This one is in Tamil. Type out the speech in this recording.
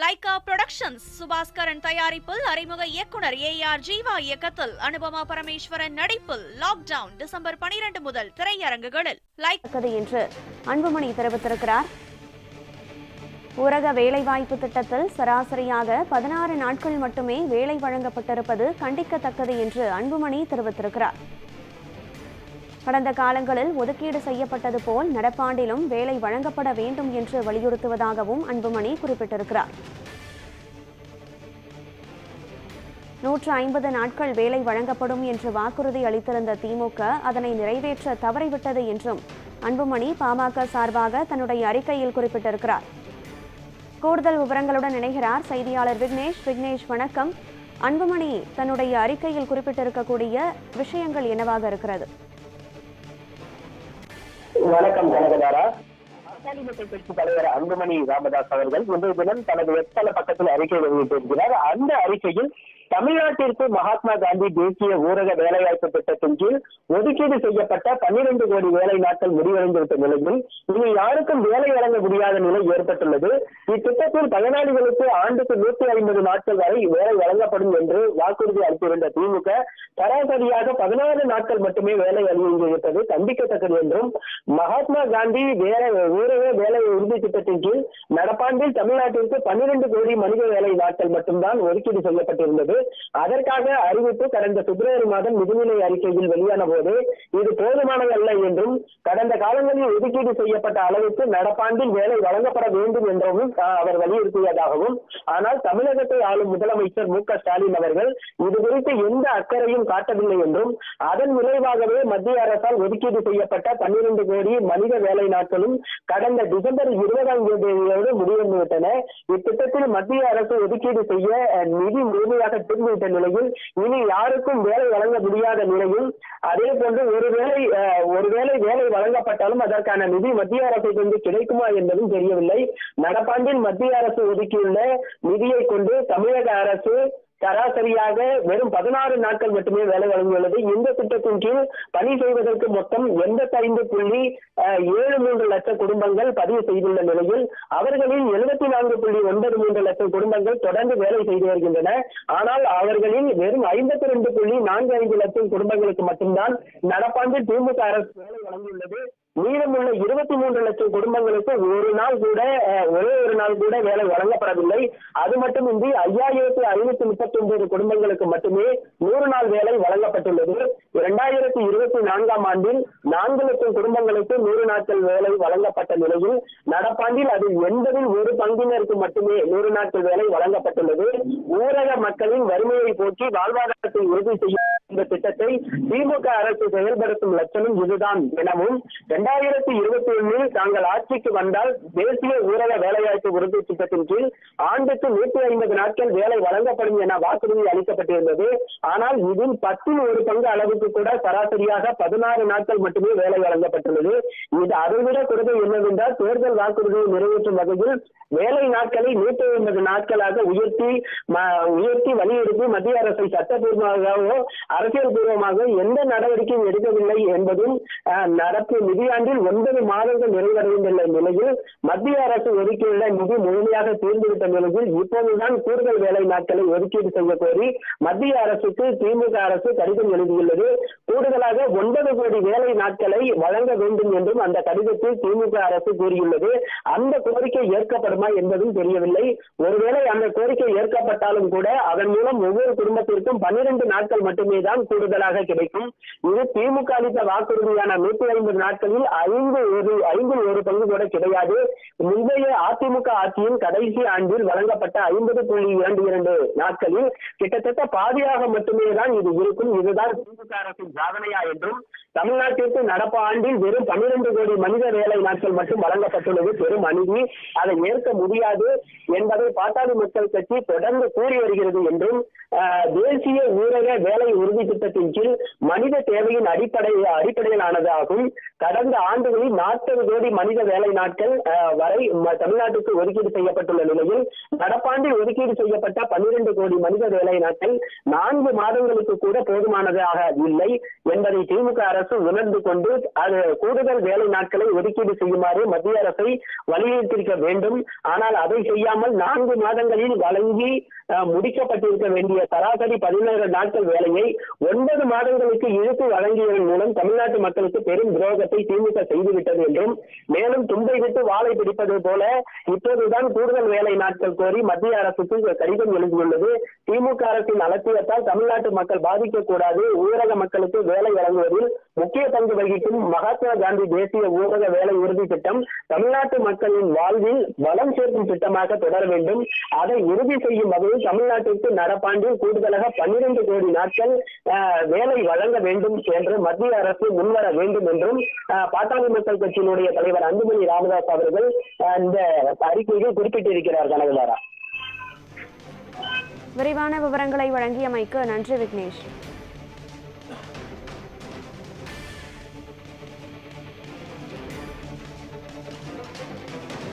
லைகா புரொடக்ஷன்ஸ் சுபாஸ்கரன் தயாரிப்பில் அறிமுக இயக்குனர் ஏ ஆர் ஜீவா இயக்கத்தில் அனுபமா பரமேஸ்வரன் நடிப்பில் லாக்டவுன் டிசம்பர் பனிரெண்டு முதல் திரையரங்குகளில். லைக் தக்கது என்று அன்புமணி தெரிவித்திருக்கிறார். ஊரக வேலைவாய்ப்பு திட்டத்தில் சராசரியாக பதினாறு நாட்கள் மட்டுமே வேலை வழங்கப்பட்டிருப்பது கண்டிக்கத்தக்கது என்று அன்புமணி தெரிவித்திருக்கிறார். கடந்த காலங்களில் ஒதுக்கீடு செய்யப்பட்டது போல் நடப்பாண்டிலும் வேலை வழங்கப்பட வேண்டும் என்று வலியுறுத்துவதாகவும் அன்புமணி குறிப்பிட்டிருக்கிறார். நூற்று ஐம்பது நாட்கள் வேலை வழங்கப்படும் என்று வாக்குறுதி அளித்திருந்த திமுக அதனை நிறைவேற்ற தவறிவிட்டது என்றும் அன்புமணி பாமக சார்பாக தன்னுடைய அறிக்கையில் குறிப்பிட்டிருக்கிறார். கூடுதல் விவரங்களுடன் இணைகிறார் செய்தியாளர் விக்னேஷ். விக்னேஷ் வணக்கம். அன்புமணி தன்னுடைய அறிக்கையில் குறிப்பிட்டிருக்கக்கூடிய விஷயங்கள் என்னவாக இருக்கிறது? வணக்கம் கனகதாரா. கட்சி தலைவர் அன்புமணி ராமதாஸ் அவர்கள் இன்றைய தினம் தனது வெப்தள பக்கத்தில் அறிக்கை வெளியிட்டிருக்கிறார். அந்த அறிக்கையில் தமிழ்நாட்டிற்கு மகாத்மா காந்தி தேசிய ஊரக வேலைவாய்ப்பு திட்டத்தின் கீழ் ஒதுக்கீடு செய்யப்பட்ட பன்னிரண்டு கோடி வேலை நாட்கள் முடிவடைந்துவிட்ட நிலையில் இனி யாருக்கும் வேலை வழங்க முடியாத நிலை ஏற்பட்டுள்ளது. இத்திட்டத்தில் பயனாளிகளுக்கு ஆண்டுக்கு நூத்தி ஐம்பது நாட்கள் வரை வேலை வழங்கப்படும் என்று வாக்குறுதி அளித்திருந்த திமுக சராசரியாக பதினாறு நாட்கள் மட்டுமே வேலை வழங்கிவிட்டது கண்டிக்கத்தக்கது என்றும் மகாத்மா காந்தி வேலை ஊரக வேலை உறுதி திட்டத்தின் கீழ் நடப்பாண்டில் தமிழ்நாட்டிற்கு பன்னிரண்டு கோடி மனித வேலை நாட்கள் மட்டும்தான் ஒதுக்கீடு செய்யப்பட்டிருந்தது. அதற்காக அறிவிப்பு கடந்த பிப்ரவரி மாதம் நிதிநிலை அறிக்கையில் வெளியான போது இது போதுமானதல்ல என்றும் கடந்த காலங்களில் ஒதுக்கீடு செய்யப்பட்ட அளவுக்கு நடப்பாண்டில் வேலை வழங்கப்பட வேண்டும் என்றும் அவர் வலியுறுத்தியதாகவும் ஆனால் தமிழகத்தை ஆளும் முதலமைச்சர் மு க ஸ்டாலின் அவர்கள் இது குறித்து எந்த அக்கறையும் காட்டவில்லை என்றும் அதன் விளைவாகவே மத்திய அரசால் ஒதுக்கீடு செய்யப்பட்ட பன்னிரண்டு கோடி மனித வேலை நாட்களும் கடந்த டிசம்பர் இருபதாம் தேதியோடு முடிவடைந்துவிட்டன. இத்திட்டத்தில் மத்திய அரசு ஒதுக்கீடு செய்ய நிதி முழுமையாக திரும்பிவிட்ட நிலையில் இனி யாருக்கும் வேலை வழங்க முடியாத நிலையில் அதே போன்று ஒருவேளை அஹ், ஒருவேளை வேலை வழங்கப்பட்டாலும் அதற்கான நிதி மத்திய அரசிலிருந்து கிடைக்குமா என்பதும் தெரியவில்லை. நடப்பாண்டில் மத்திய அரசு ஒதுக்கியுள்ள நிதியை கொண்டு தமிழக அரசு சராசரியாக வெறும் பதினாறு நாட்கள் மட்டுமே வேலை வழங்கியுள்ளது இந்த திட்டத்தின் கீழ் பணி செய்வதற்கு மொத்தம் எண்பத்தைந்து புள்ளி அஹ், ஏழு மூன்று லட்சம் குடும்பங்கள் பதிவு செய்துள்ள நிலையில் அவர்களில் எழுபத்தி நான்கு புள்ளி ஒன்பது மூன்று லட்சம் குடும்பங்கள் தொடர்ந்து வேலை செய்து வருகின்றன. ஆனால் அவர்களில் வெறும் ஐம்பத்தி ரெண்டு புள்ளி நான்கு ஐந்து லட்சம் குடும்பங்களுக்கு மட்டும்தான் நடப்பாண்டு திமுக அரசு வேலை வழங்கியுள்ளது. மீதமுள்ள இருபத்தி மூன்று லட்சம் குடும்பங்களுக்கு ஒரு நாள் கூட அஹ், ஒரே ஒரு நாள் கூட வேலை வழங்கப்படவில்லை. அது மட்டுமின்றி ஐயாயிரத்தி ஐநூத்தி முப்பத்தி ஒன்பது குடும்பங்களுக்கு மட்டுமே நூறு நாள் வேலை வழங்கப்பட்டுள்ளது. இரண்டாயிரத்தி இருபத்தி நான்காம் ஆண்டில் நான்கு லட்சம் குடும்பங்களுக்கு நூறு நாட்கள் வேலை வழங்கப்பட்ட நிலையில் நடப்பாண்டில் அதில் எண்பதில் ஒரு பங்கினருக்கு மட்டுமே நூறு நாட்கள் வேலை வழங்கப்பட்டுள்ளது. ஊரக மக்களின் வறுமையை போக்கி வாழ்வாதாரத்தை உறுதி செய்ய இந்த திட்டத்தை திமுக அரசு செயல்படுத்தும் லட்சணம் இதுதான் எனவும் இரண்டாயிரத்தி இருபத்தி ஒன்னில் தாங்கள் ஆட்சிக்கு வந்தால் தேசிய ஊரக வேலைவாய்ப்பு உறுதி திட்டத்தின் கீழ் ஆண்டுக்கு நூற்றி ஐம்பது நாட்கள் வேலை வழங்கப்படும் என வாக்குறுதி அளிக்கப்பட்டிருந்தது. ஆனால் இதில் பத்தில் ஒரு பங்கு அளவுக்கு கூட சராசரியாக பதினாறு நாட்கள் மட்டுமே வேலை வழங்கப்பட்டுள்ளது. இது அதைவிட குறைவு என்னவென்றால் தேர்தல் வாக்குறுதியை நிறைவேற்றும் வகையில் வேலை நாட்களை நூற்றி ஐம்பது நாட்களாக உயர்த்தி உயர்த்தி வலியுறுத்தி மத்திய அரசை சட்டப்பூர்வமாகவோ அரசியல் பூர்வமாக எந்த நடவடிக்கையும் எடுக்கவில்லை என்பதும் நடப்பு நிதியாண்டில் ஒன்பது மாதங்கள் நிறைவடைந்துள்ள நிலையில் மத்திய அரசு ஒதுக்கியுள்ள நிதி முழுமையாக தீர்ந்துவிட்ட நிலையில் இப்போதுதான் கூடுதல் வேலை நாட்களை ஒதுக்கீடு செய்ய கோரி மத்திய அரசுக்கு திமுக அரசு கடிதம் எழுதியுள்ளது. Thank you. கூடுதலாக ஒன்பது கோடி வேலை நாட்களை வழங்க வேண்டும் என்றும் அந்த கடிதத்தில் திமுக அரசு கூறியுள்ளது. அந்த கோரிக்கை ஏற்கப்படுமா என்பதும் தெரியவில்லை. ஒருவேளை அந்த கோரிக்கை ஏற்கப்பட்டாலும் கூட அதன் மூலம் ஒவ்வொரு குடும்பத்திற்கும் பன்னிரண்டு நாட்கள் மட்டுமே தான் கூடுதலாக கிடைக்கும். இது திமுக அளித்த வாக்குறுதியான நூத்தி ஐம்பது நாட்களில் ஐந்து ஒரு ஐந்தில் ஒரு பங்கு கூட கிடையாது. முந்தைய அதிமுக ஆட்சியின் கடைசி ஆண்டில் வழங்கப்பட்ட ஐம்பது புள்ளி இரண்டு இரண்டு நாட்களில் கிட்டத்தட்ட பாதியாக மட்டுமே தான் இது இருக்கும். இதுதான் திமுக அரசின் சாதனையா என்றும் தமிழ்நாட்டிற்கு நடப்பு ஆண்டில் வெறும் பன்னிரண்டு கோடி மனித வேலை நாட்கள் மட்டும் வழங்கப்பட்டுள்ளது. பெரும் அநீதி. அதை ஏற்க முடியாது என்பதை பாட்டாளி மக்கள் கட்சி தொடர்ந்து கூறி வருகிறது என்றும் தேசிய ஊரக வேலை உறுதி திட்டத்தின் கீழ் மனித தேவையின் அடிப்படை அடிப்படையிலானதாகும். கடந்த ஆண்டுகளில் நாற்பது கோடி மனித வேலை நாட்கள் ஆஹ், வரை தமிழ்நாட்டுக்கு ஒதுக்கீடு செய்யப்பட்டுள்ள நிலையில் நடப்பாண்டில் ஒதுக்கீடு செய்யப்பட்ட பன்னிரண்டு கோடி மனித வேலை நாட்கள் நான்கு மாதங்களுக்கு கூட போதுமானதாக இல்லை என்பதை திமுக அரசு அரசு உணர்ந்து கொண்டு அது கூடுதல் வேலை நாட்களை ஒதுக்கீடு செய்யுமாறு மத்திய அரசை வலியுறுத்தியிருக்க வேண்டும். ஆனால் அதை செய்யாமல் நான்கு மாதங்களில் வழங்கி முடிக்கப்பட்டிருக்க வேண்டிய சராசரி பதினேழு நாட்கள் வேலையை ஒன்பது மாதங்களுக்கு இழுத்து வழங்கியதன் மூலம் தமிழ்நாட்டு மக்களுக்கு பெரும் துரோகத்தை திமுக செய்துவிட்டது என்றும் மேலும் தும்பை விட்டு வாழை பிடிப்பது போல இப்போதுதான் கூடுதல் வேலை நாட்கள் கோரி மத்திய அரசுக்கு கடிதம் எழுதியுள்ளது. திமுக அரசின் அலட்சியத்தால் தமிழ்நாட்டு மக்கள் பாதிக்கக்கூடாது. ஊரக மக்களுக்கு வேலை வழங்குவதில் முக்கிய பங்கு வகிக்கும் மகாத்மா காந்தி தேசிய ஊரக வேலை உறுதி திட்டம் தமிழ்நாட்டு மக்களின் வாழ்வில் வளம் சேர்க்கும் திட்டமாக தொடர வேண்டும். அதை உறுதி செய்யும் வகையில் தமிழ்நாட்டிற்கு நடப்பாண்டில் கூடுதலாக பன்னிரண்டு கோடி நாட்கள் ஆஹ், வேலை வழங்க வேண்டும் என்று மத்திய அரசு முன்வர வேண்டும் என்றும் ஆஹ், பாட்டாளி மக்கள் கட்சியினுடைய தலைவர் அன்புமணி ராமதாஸ் அவர்கள் இந்த அறிக்கையில் குறிப்பிட்டிருக்கிறார் கனகதாரா. விரிவான விவரங்களை வழங்கியமைக்கு நன்றி விக்னேஷ்.